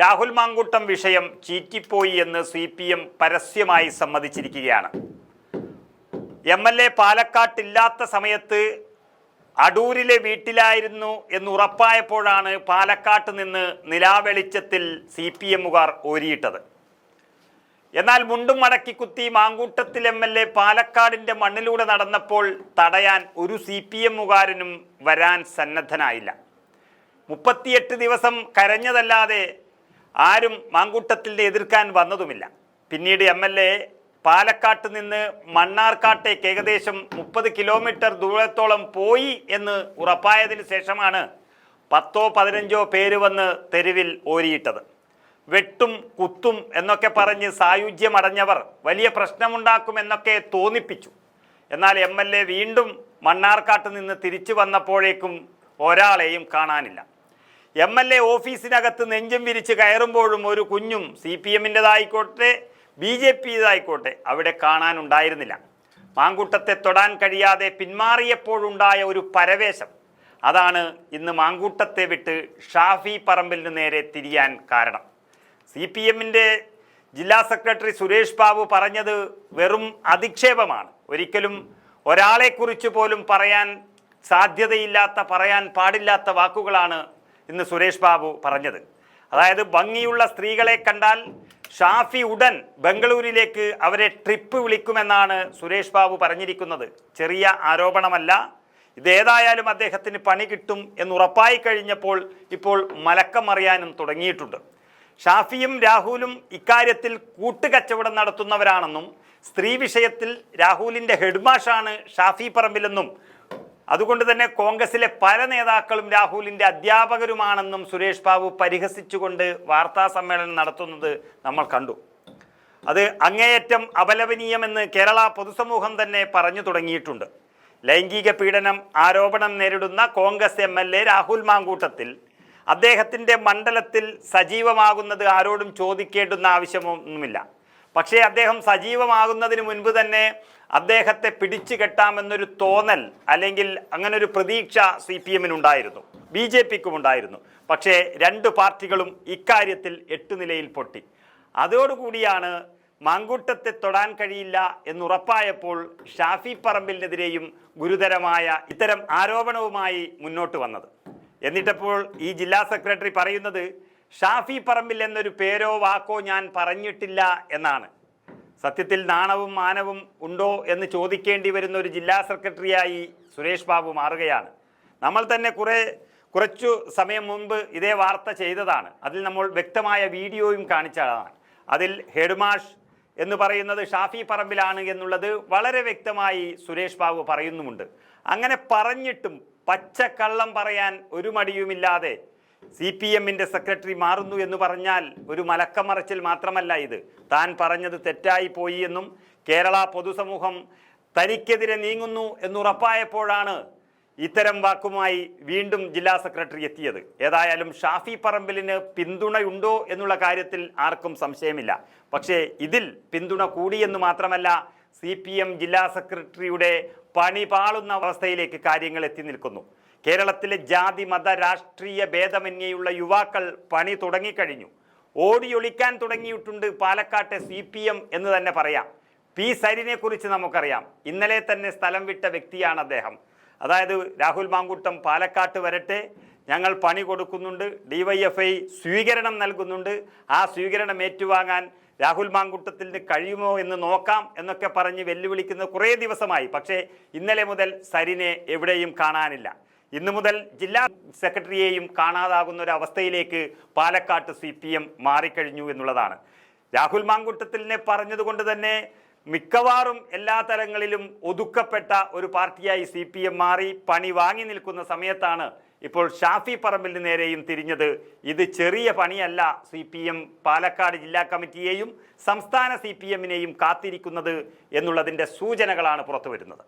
രാഹുൽ മാങ്കൂട്ടം വിഷയം ചീറ്റിപ്പോയി എന്ന് C P M പരസ്യമായി സമ്മതിച്ചിരിക്കുകയാണ്. എം എൽ എ പാലക്കാട്ടില്ലാത്ത സമയത്ത് അടൂരിലെ വീട്ടിലായിരുന്നു എന്ന് ഉറപ്പായപ്പോഴാണ് പാലക്കാട്ട് നിന്ന് നിലാവെളിച്ചത്തിൽ സി പി എമ്മുകാർ ഓരിയിട്ടത്. എന്നാൽ മുണ്ടും മടക്കി കുത്തി മാങ്കൂട്ടത്തിൽ എം എൽ എ പാലക്കാടിന്റെ മണ്ണിലൂടെ നടന്നപ്പോൾ തടയാൻ ഒരു സി പി എമ്മുകാരനും വരാൻ സന്നദ്ധനായില്ല. മുപ്പത്തിയെട്ട് ദിവസം കരഞ്ഞതല്ലാതെ ആരും മാങ്കൂട്ടത്തിന്റെ എതിർക്കാൻ വന്നതുമില്ല. പിന്നീട് എം എൽ എ പാലക്കാട്ട് നിന്ന് മണ്ണാർക്കാട്ടേക്ക് ഏകദേശം മുപ്പത് കിലോമീറ്റർ ദൂരത്തോളം പോയി എന്ന് ഉറപ്പായതിനു ശേഷമാണ് പത്തോ പതിനഞ്ചോ പേര് വന്ന് തെരുവിൽ ഓരിയിട്ടത്. വെട്ടും കുത്തും എന്നൊക്കെ പറഞ്ഞ് സായുജ്യമടഞ്ഞവർ വലിയ പ്രശ്നമുണ്ടാക്കുമെന്നൊക്കെ തോന്നിപ്പിച്ചു. എന്നാൽ എം വീണ്ടും മണ്ണാർക്കാട്ട് നിന്ന് തിരിച്ചു വന്നപ്പോഴേക്കും ഒരാളെയും കാണാനില്ല. എം എൽ എ ഓഫീസിനകത്ത് നെഞ്ചും വിരിച്ച് കയറുമ്പോഴും ഒരു കുഞ്ഞും സി പി എമ്മിന്റെതായിക്കോട്ടെ ബി ജെ പിയുടേതായിക്കോട്ടെ അവിടെ കാണാനുണ്ടായിരുന്നില്ല. മാങ്കൂട്ടത്തെ തൊടാൻ കഴിയാതെ പിന്മാറിയപ്പോഴുണ്ടായ ഒരു പരവേശം. അതാണ് ഇന്ന് മാങ്കൂട്ടത്തെ വിട്ട് ഷാഫി പറമ്പിലിന് നേരെ തിരിയാൻ കാരണം. സി പി എമ്മിന്റെ ജില്ലാ സെക്രട്ടറി സുരേഷ് ബാബു പറഞ്ഞത് വെറും അധിക്ഷേപമാണ്. ഒരിക്കലും ഒരാളെക്കുറിച്ച് പോലും പറയാൻ സാധ്യതയില്ലാത്ത പറയാൻ പാടില്ലാത്ത വാക്കുകളാണ് ഇന്ന് സുരേഷ് ബാബു പറഞ്ഞത്. അതായത് ഭംഗിയുള്ള സ്ത്രീകളെ കണ്ടാൽ ഷാഫി ഉടൻ ബംഗളൂരിലേക്ക് അവരെ ട്രിപ്പ് വിളിക്കുമെന്നാണ് സുരേഷ് ബാബു പറഞ്ഞിരിക്കുന്നത്. ചെറിയ ആരോപണമല്ല. ഇതേതായാലും അദ്ദേഹത്തിന് പണി കിട്ടും എന്ന് ഉറപ്പായി കഴിഞ്ഞപ്പോൾ ഇപ്പോൾ മലക്കം അറിയാനും തുടങ്ങിയിട്ടുണ്ട്. ഷാഫിയും രാഹുലും ഇക്കാര്യത്തിൽ കൂട്ടുകച്ചവടം നടത്തുന്നവരാണെന്നും സ്ത്രീ വിഷയത്തിൽ രാഹുലിന്റെ ഹെഡ്മാഷാണ് ഷാഫി പറമ്പിലെന്നും അതുകൊണ്ട് തന്നെ കോൺഗ്രസിലെ പല നേതാക്കളും രാഹുലിന്റെ അധ്യാപകരുമാണെന്നും സുരേഷ് ബാബു പരിഹസിച്ചുകൊണ്ട് വാർത്താ സമ്മേളനം നടത്തുന്നത് നമ്മൾ കണ്ടു. അത് അങ്ങേയറ്റം അപലപനീയമെന്ന് കേരള പൊതുസമൂഹം തന്നെ പറഞ്ഞു തുടങ്ങിയിട്ടുണ്ട്. ലൈംഗിക പീഡനം ആരോപണം നേരിടുന്ന Congress M L A Rahul Mamkootathil അദ്ദേഹത്തിന്റെ മണ്ഡലത്തിൽ സജീവമാകുന്നത് ആരോടും ചോദിക്കേണ്ടുന്ന ആവശ്യമൊന്നുമില്ല. പക്ഷേ അദ്ദേഹം സജീവമാകുന്നതിന് മുൻപ് തന്നെ അദ്ദേഹത്തെ പിടിച്ചു കെട്ടാമെന്നൊരു തോന്നൽ അല്ലെങ്കിൽ അങ്ങനൊരു പ്രതീക്ഷ സി പി എമ്മിനുണ്ടായിരുന്നു ബി ജെ പിക്കും ഉണ്ടായിരുന്നു. പക്ഷേ രണ്ട് പാർട്ടികളും ഇക്കാര്യത്തിൽ എട്ട് നിലയിൽ പൊട്ടി. അതോടുകൂടിയാണ് മാങ്കൂട്ടത്തെ തൊടാൻ കഴിയില്ല എന്നുറപ്പായപ്പോൾ ഷാഫി പറമ്പിലിനെതിരെയും ഗുരുതരമായ ഇത്തരം ആരോപണവുമായി മുന്നോട്ട് വന്നത്. എന്നിട്ടപ്പോൾ ഈ ജില്ലാ സെക്രട്ടറി പറയുന്നത് ഷാഫി പറമ്പിൽ എന്നൊരു പേരോ വാക്കോ ഞാൻ പറഞ്ഞിട്ടില്ല എന്നാണ്. സത്യത്തിൽ നാണവും മാനവും ഉണ്ടോ എന്ന് ചോദിക്കേണ്ടി വരുന്ന ഒരു ജില്ലാ സെക്രട്ടറിയായി സുരേഷ് ബാബു മാറുകയാണ്. നമ്മൾ തന്നെ കുറേ കുറച്ചു സമയം മുൻപ് ഇതേ വാർത്ത ചെയ്തതാണ്. അതിൽ നമ്മൾ വ്യക്തമായ വീഡിയോയും കാണിച്ചതാണ്. അതിൽ ഹെഡ്മാഷ് എന്ന് പറയുന്നത് ഷാഫി പറമ്പിലാണ് എന്നുള്ളത് വളരെ വ്യക്തമായി സുരേഷ് ബാബു പറയുന്നുമുണ്ട്. അങ്ങനെ പറഞ്ഞിട്ടും പച്ചക്കള്ളം പറയാൻ ഒരു മടിയുമില്ലാതെ സി പി എമ്മിന്റെ സെക്രട്ടറി മാറുന്നു എന്ന് പറഞ്ഞാൽ ഒരു മലക്കമറച്ചിൽ മാത്രമല്ല ഇത്. താൻ പറഞ്ഞത് തെറ്റായി പോയി എന്നും കേരള പൊതുസമൂഹം തനിക്കെതിരെ നീങ്ങുന്നു എന്നുറപ്പായപ്പോഴാണ് ഇത്തരം വാക്കുമായി വീണ്ടും ജില്ലാ സെക്രട്ടറി എത്തിയത്. ഏതായാലും ഷാഫി പറമ്പിലിന് പിന്തുണയുണ്ടോ എന്നുള്ള കാര്യത്തിൽ ആർക്കും സംശയമില്ല. പക്ഷേ ഇതിൽ പിന്തുണ കൂടിയെന്ന് മാത്രമല്ല സി ജില്ലാ സെക്രട്ടറിയുടെ പണി പാളുന്ന അവസ്ഥയിലേക്ക് കാര്യങ്ങൾ എത്തി നിൽക്കുന്നു. കേരളത്തിലെ ജാതി മത രാഷ്ട്രീയ ഭേദമന്യേയുള്ള യുവാക്കൾ പണി തുടങ്ങിക്കഴിഞ്ഞു. ഓടിയൊളിക്കാൻ തുടങ്ങിയിട്ടുണ്ട് പാലക്കാട്ടെ സി പി എം എന്ന് തന്നെ പറയാം. പി സരിനെ കുറിച്ച് നമുക്കറിയാം. ഇന്നലെ തന്നെ സ്ഥലം വിട്ട വ്യക്തിയാണ് അദ്ദേഹം. അതായത് രാഹുൽ മാങ്കുട്ടം പാലക്കാട്ട് വരട്ടെ ഞങ്ങൾ പണി കൊടുക്കുന്നുണ്ട് ഡിവൈഎഫ്ഐ സ്വീകരണം നൽകുന്നുണ്ട് ആ സ്വീകരണം ഏറ്റുവാങ്ങാൻ രാഹുൽ മാങ്കുട്ടത്തിന് കഴിയുമോ എന്ന് നോക്കാം എന്നൊക്കെ പറഞ്ഞ് വെല്ലുവിളിക്കുന്ന കുറേ ദിവസമായി. പക്ഷേ ഇന്നലെ മുതൽ സരിനെ എവിടെയും കാണാനില്ല. ഇന്നു മുതൽ ജില്ലാ സെക്രട്ടറിയെയും കാണാതാകുന്ന ഒരു അവസ്ഥയിലേക്ക് പാലക്കാട്ട് സി പി എം മാറിക്കഴിഞ്ഞു എന്നുള്ളതാണ്. രാഹുൽ മാങ്കുട്ടത്തിലിനെ പറഞ്ഞതുകൊണ്ട് തന്നെ മിക്കവാറും എല്ലാ തലങ്ങളിലും ഒതുക്കപ്പെട്ട ഒരു പാർട്ടിയായി സി പി എം മാറി പണി വാങ്ങി നിൽക്കുന്ന സമയത്താണ് ഇപ്പോൾ ഷാഫി പറമ്പിലിന് നേരെയും തിരിഞ്ഞത്. ഇത് ചെറിയ പണിയല്ല സി പി എം പാലക്കാട് ജില്ലാ കമ്മിറ്റിയെയും സംസ്ഥാന സി പി എമ്മിനെയും കാത്തിരിക്കുന്നത് എന്നുള്ളതിന്റെ സൂചനകളാണ് പുറത്തു വരുന്നത്